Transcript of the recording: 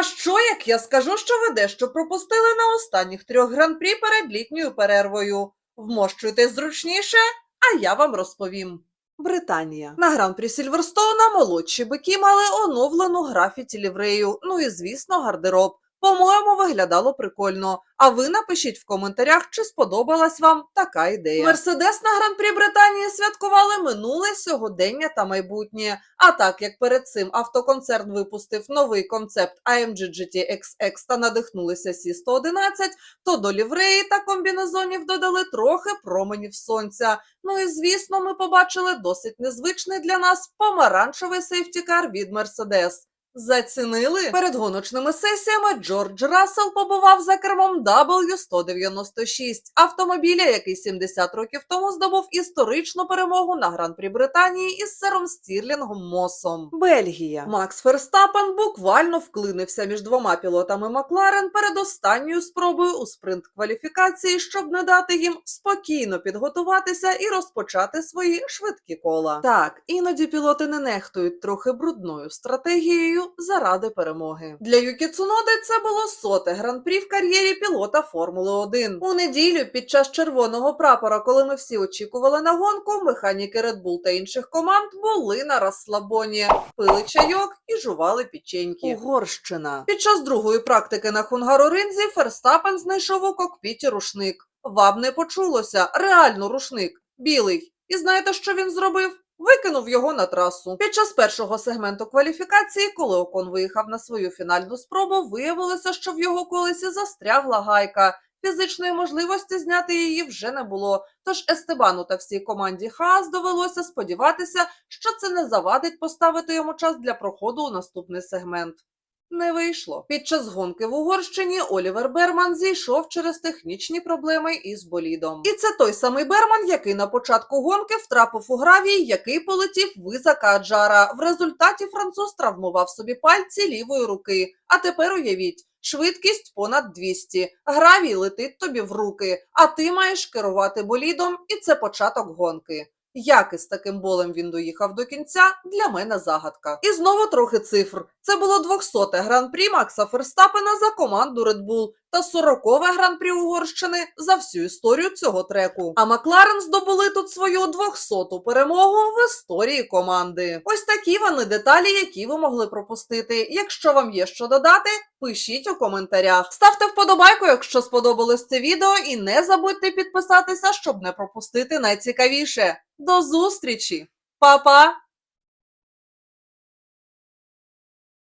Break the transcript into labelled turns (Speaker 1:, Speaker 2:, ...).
Speaker 1: А що як я скажу, що ви дещо пропустили на останніх трьох гран-прі перед літньою перервою? Вмощуйтесь зручніше, а я вам розповім. Британія на гран-прі Сільверстоуна молодші бики мали оновлену графіті ліврею. Ну і звісно, гардероб. По-моєму, виглядало прикольно. А ви напишіть в коментарях, чи сподобалась вам така ідея. Мерседес на гран-прі Британії святкували минуле сьогодення та майбутнє. А так як перед цим автоконцерн випустив новий концепт AMG GT XX та надихнулися C111, то до лівреї та комбінезонів додали трохи променів сонця. Ну і звісно, ми побачили досить незвичний для нас помаранчевий сейфтікар від Mercedes. Зацінили перед гоночними сесіями. Джордж Рассел побував за кермом W196 автомобіля, який 70 років тому здобув історичну перемогу на гран-прі Британії із сером Стірлінгом Мосом. Бельгія Макс Ферстапен буквально вклинився між двома пілотами Макларен перед останньою спробою у спринт кваліфікації, щоб не дати їм спокійно підготуватися і розпочати свої швидкі кола. Так, іноді пілоти не нехтують трохи брудною стратегією заради перемоги. Для Юкі Цуноди це було соте гран-прі в кар'єрі пілота Формули 1. У неділю під час червоного прапора, коли ми всі очікували на гонку, механіки Red Bull та інших команд були на розслабоні, пили чайок і жували печеньки. Угорщина. Під час другої практики на Хунгароринзі Ферстапен знайшов у кокпіті рушник. Вам не почулося, реально рушник, білий. І знаєте, що він зробив? Викинув його на трасу. Під час першого сегменту кваліфікації, коли Окон виїхав на свою фінальну спробу, виявилося, що в його колесі застрягла гайка. Фізичної можливості зняти її вже не було. Тож Естебану та всій команді Хаас довелося сподіватися, що це не завадить поставити йому час для проходу у наступний сегмент. Не вийшло. Під час гонки в Угорщині Олівер Берман зійшов через технічні проблеми із болідом. І це той самий Берман, який на початку гонки втрапив у гравій, який полетів виза Каджара. В результаті француз травмував собі пальці лівої руки. А тепер уявіть. Швидкість понад 200. Гравій летить тобі в руки, а ти маєш керувати болідом, і це початок гонки. Як із таким болем він доїхав до кінця, для мене загадка. І знову трохи цифр. Це було 200-те гран-прі Макса Ферстапена за команду Red Bull та 40-ве гран-прі Угорщини за всю історію цього треку. А Макларен здобули тут свою 200-ту перемогу в історії команди. Ось такі вони деталі, які ви могли пропустити. Якщо вам є що додати, пишіть у коментарях. Ставте вподобайку, якщо сподобалось це відео, і не забудьте підписатися, щоб не пропустити найцікавіше. До зустрічі! Па-па!